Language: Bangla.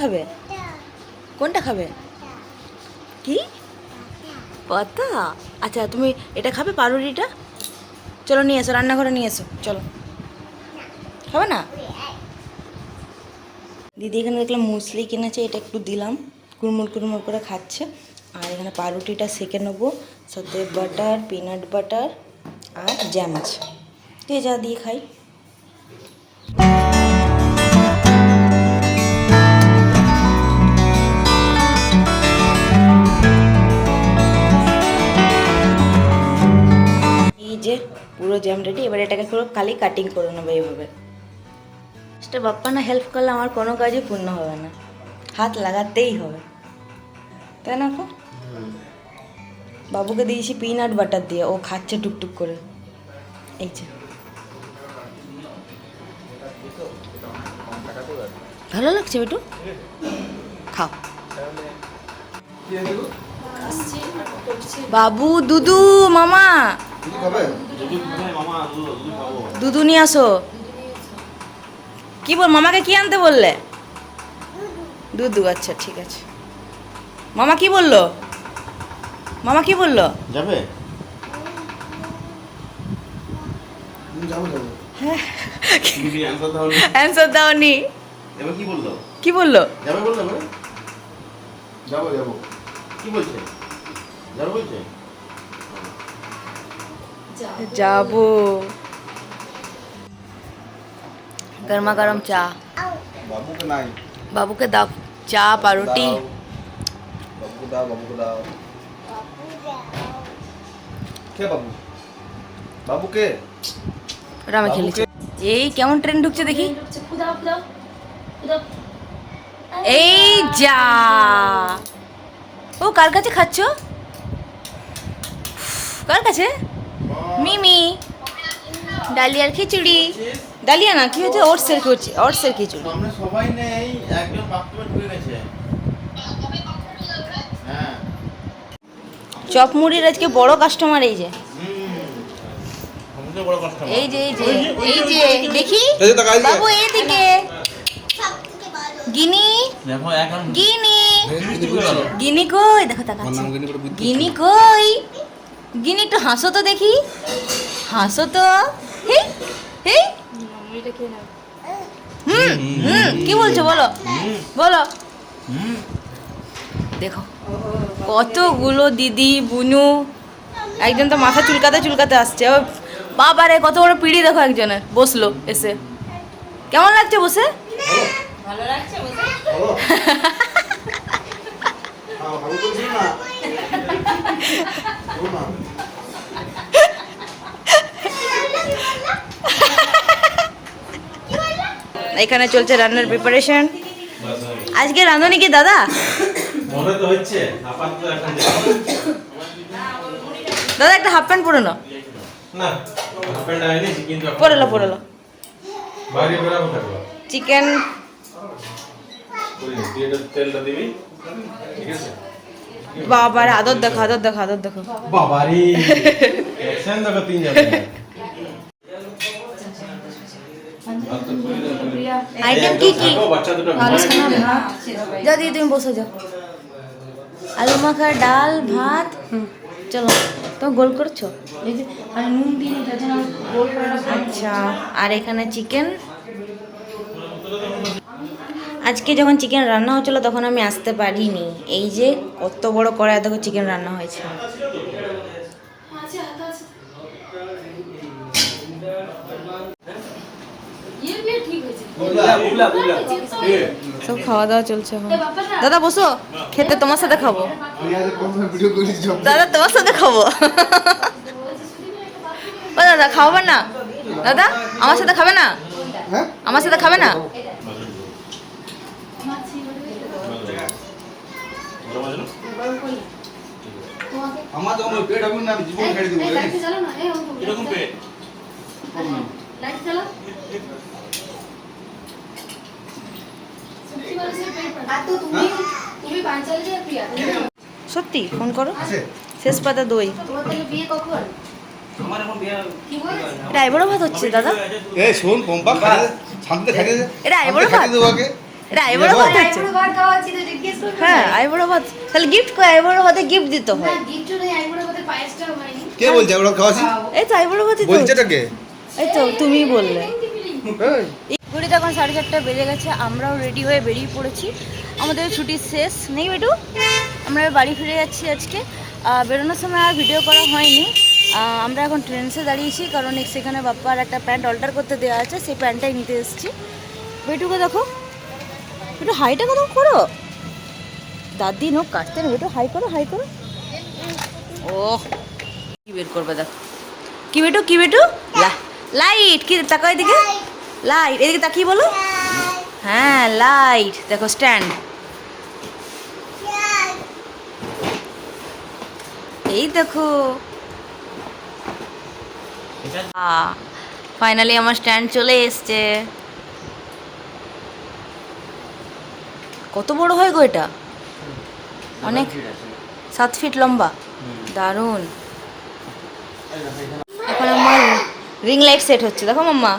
খাবে? কোনটা খাবে? কি? পাতা? আচ্ছা তুমি এটা খাবে পাউরুটিটা? চলো নিয়ে এসো, রান্নাঘরে নিয়ে এসো, চলো। খাবে না? দিদি এখানে দেখলাম মুসলি কিনেছে, এটা একটু দিলাম। কুড়মুড় কুড়মুড় করে খাচ্ছে। আর এখানে পাউরুটিটা সেকে নেব, সাথে বাটার, পিনাট বাটার আর জ্যাম আছে। যা, দিয়ে খাই। পুরো জ্যাম রেডি এবার এটাকে পুরো খালি কাটিং করে নেব এইভাবে। সেটা বাপ্পা না হেল্প করলে আমার কোনো কাজই পূর্ণ হবে না। হাত লাগাতেই হবে। তাই না বাবুকে দিয়েছি পিনাট বাটার দিয়ে ও খাচ্ছে টুকটুক করে। এই যে। ভালো লাগছে বেটু? খাও। বাবু দুদু মামা। দুদু নিয়ে আসো। কি বল মামাকে কি আনতে বললে? দুদু আচ্ছা ঠিক আছে। মামা কি বলল? মামা কি বলল? যাবে? অ্যান্সার দাওনি কি বলল? কি বলল? যাবে বলল যাব যাব। কি বলছে? যাবে বলছে? যাব গরমা গরম চা বাবুকে দাও চা পাউরুটি বাবুকে ওটা আমি খেলেছি এই কেমন ট্রেন ঢুকছে দেখি এই যা ও কার কাছে খাচ্ছ কার কাছে মিমি ডালিয়ার খিচুড়ি ডালিয়া না কি হচ্ছে ওটসের খিচুড়ি ওটসের খিচুড়ি। সবাই নেই একজন বাথরুমে ঢুকে গেছে। হ্যাঁ। চপ মুড়ির আজকে বড় কাস্টমার এই যে। এই যে এই যে এই যে দেখি। বাবু এইদিকে। গিনি। দেখো এখন গিনি। গিনি কই? দেখো তাকাচ্ছে। গিনি কই? গিনি একটু হাসো তো দেখি। হাসো তো। হেই হেই। হুম হুম কি বলছো বলো? বলো। দেখো কতগুলো দিদি বুনু একজন তো মাথা চুলকাতে চুলকাতে আসছে। বাবারে কত বড় পিড়ি দেখো একজনের। বসল এসে। কেমন লাগছে বসে? ভালো ভালো করছিস না বলো না। এখানে চলছে রান্নার প্রিপারেশন আজকে রাঁধুনি কি দাদা? দাদা একটা হাফ প্যান্ট পরে নাও। চিকেন বাবার আদর দেখো আদর দেখো আদর দেখো। বাবারি। তিন আইটেম কি কি? ভাত যা দিয়ে তুমি বসে যাও আলু মাখা ডাল ভাত চলো। তো গোল করছ? আর নুন দিয়ে যার জন্য আমি গোল আচ্ছা আর এখানে চিকেন? আজকে যখন চিকেন রান্না হচ্ছিল তখন আমি আসতে পারিনি। এই যে কত বড় কড়াই দেখো চিকেন রান্না হয়েছে। সব খাওয়া দাওয়া চলছে এখন। দাদা বসো। খেতে তোমার সাথে খাব। দাদা তোমার সাথে খাব। ও দাদা খাওয়াবে না? দাদা আমার সাথে খাবে না? হ্যাঁ আমার সাথে খাবে না? আমার যখন ওই পেট হবে না জীবন ছেড়ে দেবো এরকম পেট? সত্যি ফোন করো। শেষ পাতা দই। এটা আইবড়ো ভাত হচ্ছে দাদা? এই শোন পম্পা শান্তিতে খাইয়ে দে। এটা আইবড়ো ভাত। খাইয়ে এটা আইবুড়ো ভাত হচ্ছে। আইবুড়ো ভাত খাওয়াচ্ছি তো জিজ্ঞেস করবে। হ্যাঁ আইবুড়ো ভাত। তাহলে গিফট করে আইবুড়ো ভাতে গিফট দিতে হয়। ভাতে কে বলছে ওরা খাওয়াছি এই তো আইবুড়ো ভাতই তো বলছেটা কে এই তো তুমি বললে। এই, ঘড়ি তখন সাড়ে চারটা বেজে গেছে আমরাও রেডি হয়ে বেরিয়ে পড়েছি। আমাদের ছুটি শেষ নেই বেটু আমরা বাড়ি ফিরে যাচ্ছি আজকে। বেরোনোর সময় আর ভিডিও করা হয়নি। আমরা এখন ট্রেন্সে দাঁড়িয়েছি কারণ সেখানে বাপ্পার একটা প্যান্ট অল্টার করতে দেওয়া আছে সেই প্যান্টটাই নিতে এসেছি। বেটুকে দেখো। একটু হাইটা কত করো। দাদি নো কাটতে না বেটু হাই করো হাই করো। ও কি বের করবে দেখো। কি বেটু কি বেটু লা- লাইট কি তাকাও এদিকে। লাইট এদিকে তাকিয়ে বলো। হ্যাঁ লাইট দেখো স্ট্যান্ড এই দেখো। ফাইনালি আমার স্ট্যান্ড চলে এসছে। কত বড় হয় গো এটা? অনেক সাত ফিট লম্বা। দারুণ। রিং লাইট সেট হচ্ছে। দেখো মাম্মা।